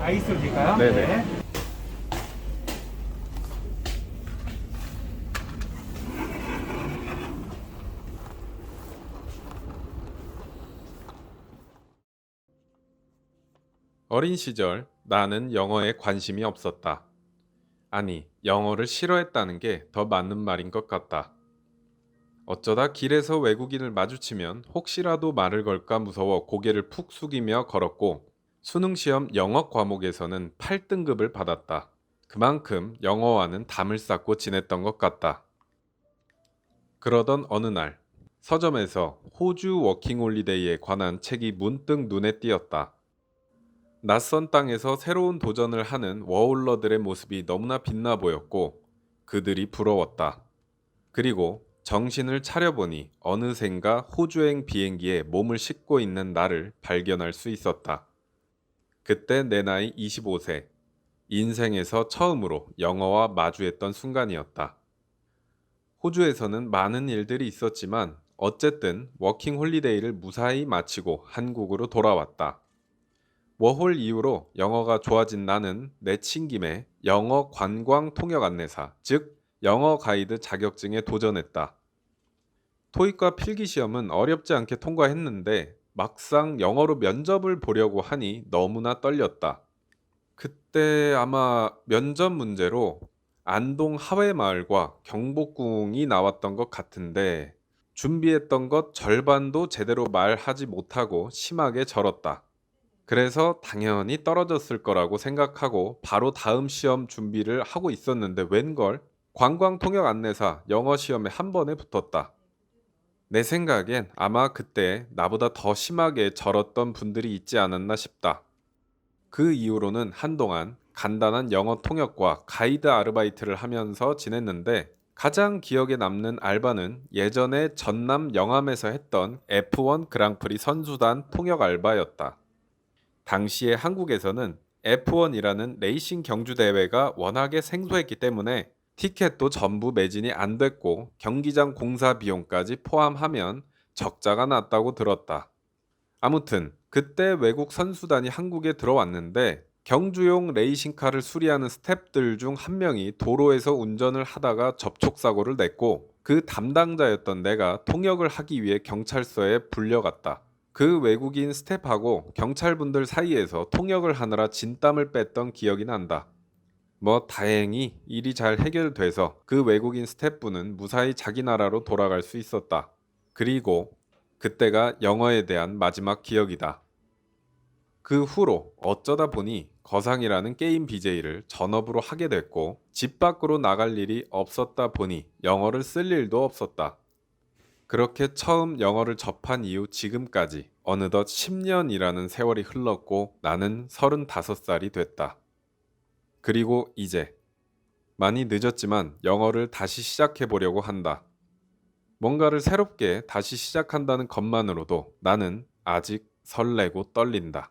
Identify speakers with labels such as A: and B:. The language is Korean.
A: 아이스로 드릴까요?
B: 네네. 어린 시절 나는 영어에 관심이 없었다. 아니, 영어를 싫어했다는 게 더 맞는 말인 것 같다. 어쩌다 길에서 외국인을 마주치면 혹시라도 말을 걸까 무서워 고개를 푹 숙이며 걸었고 수능 시험 영어 과목에서는 8등급을 받았다. 그만큼 영어와는 담을 쌓고 지냈던 것 같다. 그러던 어느 날 서점에서 호주 워킹홀리데이에 관한 책이 문득 눈에 띄었다. 낯선 땅에서 새로운 도전을 하는 워홀러들의 모습이 너무나 빛나 보였고 그들이 부러웠다. 그리고 정신을 차려보니 어느샌가 호주행 비행기에 몸을 싣고 있는 나를 발견할 수 있었다. 그때 내 나이 25세. 인생에서 처음으로 영어와 마주했던 순간이었다. 호주에서는 많은 일들이 있었지만 어쨌든 워킹 홀리데이를 무사히 마치고 한국으로 돌아왔다. 워홀 이후로 영어가 좋아진 나는 내친 김에 영어 관광 통역 안내사, 즉 영어 가이드 자격증에 도전했다. 토익과 필기 시험은 어렵지 않게 통과했는데 막상 영어로 면접을 보려고 하니 너무나 떨렸다. 그때 아마 면접 문제로 안동 하회마을과 경복궁이 나왔던 것 같은데 준비했던 것 절반도 제대로 말하지 못하고 심하게 절었다. 그래서 당연히 떨어졌을 거라고 생각하고 바로 다음 시험 준비를 하고 있었는데 웬걸 관광 통역 안내사 영어 시험에 한 번에 붙었다. 내 생각엔 아마 그때 나보다 더 심하게 절었던 분들이 있지 않았나 싶다. 그 이후로는 한동안 간단한 영어 통역과 가이드 아르바이트를 하면서 지냈는데 가장 기억에 남는 알바는 예전에 전남 영암에서 했던 F1 그랑프리 선수단 통역 알바였다. 당시에 한국에서는 F1이라는 레이싱 경주 대회가 워낙에 생소했기 때문에 티켓도 전부 매진이 안 됐고 경기장 공사 비용까지 포함하면 적자가 났다고 들었다. 아무튼 그때 외국 선수단이 한국에 들어왔는데 경주용 레이싱카를 수리하는 스탭들 중 한 명이 도로에서 운전을 하다가 접촉 사고를 냈고 그 담당자였던 내가 통역을 하기 위해 경찰서에 불려갔다. 그 외국인 스텝하고 경찰분들 사이에서 통역을 하느라 진땀을 뺐던 기억이 난다. 뭐 다행히 일이 잘 해결돼서 그 외국인 스태프분은 무사히 자기 나라로 돌아갈 수 있었다. 그리고 그때가 영어에 대한 마지막 기억이다. 그 후로 어쩌다 보니 거상이라는 게임 BJ를 전업으로 하게 됐고 집 밖으로 나갈 일이 없었다 보니 영어를 쓸 일도 없었다. 그렇게 처음 영어를 접한 이후 지금까지 어느덧 10년이라는 세월이 흘렀고 나는 35살이 됐다. 그리고 이제 많이 늦었지만 영어를 다시 시작해 보려고 한다. 뭔가를 새롭게 다시 시작한다는 것만으로도 나는 아직 설레고 떨린다.